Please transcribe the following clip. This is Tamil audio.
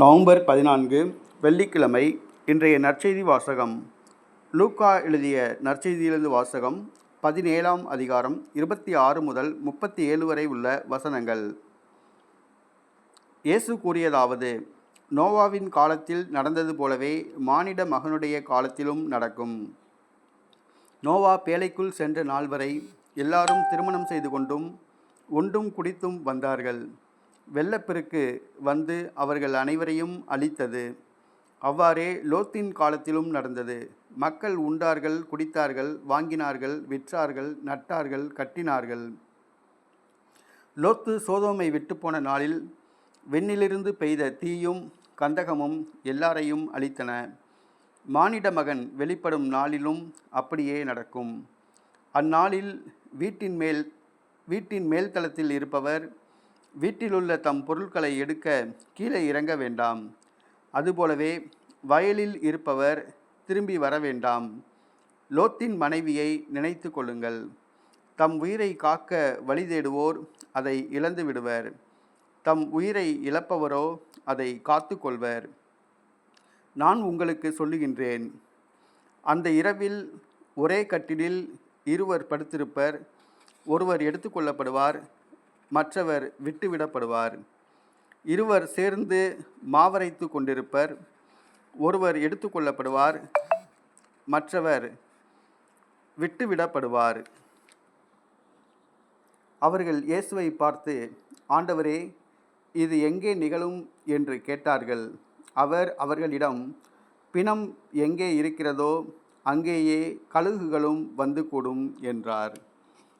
நவம்பர் பதினான்கு வெள்ளிக்கிழமை இன்றைய நற்செய்தி வாசகம். லூக்கா எழுதிய நற்செய்தியிலிருந்து வாசகம் பதினேழாம் அதிகாரம் இருபத்தி ஆறு முதல் முப்பத்தி ஏழு வரை உள்ள வசனங்கள். இயேசு கூறியதாவது நோவாவின் காலத்தில் நடந்தது போலவே மானிட மகனுடைய காலத்திலும் நடக்கும். நோவா பேழைக்குள் சென்ற நாள் வரை எல்லாரும் திருமணம் செய்து கொண்டும் உண்டும் குடித்தும் வந்தார்கள். வெள்ளப்பெருக்கு வந்து அவர்கள் அனைவரையும் அழித்தது. அவ்வாறே லோத்தின் காலத்திலும் நடந்தது. மக்கள் உண்டார்கள் குடித்தார்கள் வாங்கினார்கள் விற்றார்கள் நட்டார்கள் கட்டினார்கள். லோத்து சோதோமை விட்டுப்போன நாளில் வெண்ணிலிருந்து பெய்த தீயும் கந்தகமும் எல்லாரையும் அழித்தன. மானிட மகன் வெளிப்படும் நாளிலும் அப்படியே நடக்கும். அந்நாளில் வீட்டின் மேல் வீட்டின் மேல்தளத்தில் இருப்பவர் வீட்டிலுள்ள தம் பொருட்களை எடுக்க கீழே இறங்க வேண்டாம். அதுபோலவே வயலில் இருப்பவர் திரும்பி வர வேண்டாம். லோத்தின் மனைவியை நினைத்து கொள்ளுங்கள். தம் உயிரை காக்க வழி தேடுவோர் அதை இழந்து விடுவர். தம் உயிரை இழப்பவரோ அதை காத்து கொள்வர். நான் உங்களுக்கு சொல்லுகின்றேன். அந்த இரவில் ஒரே கட்டிலில் இருவர் படுத்திருப்பர். ஒருவர் எடுத்துக்கொள்ளப்படுவார் மற்றவர் விட்டுவிடப்படுவார். இருவர் சேர்ந்து மாவரைத்து கொண்டிருப்பர். ஒருவர் எடுத்துக்கொள்ளப்படுவார் மற்றவர் விட்டுவிடப்படுவார். அவர்கள் இயேசுவை பார்த்து ஆண்டவரே இது எங்கே நிகழும்? என்று கேட்டார்கள். அவர் அவர்களிடம் பிணம் எங்கே இருக்கிறதோ அங்கேயே கழுகுகளும் வந்து கூடும் என்றார்.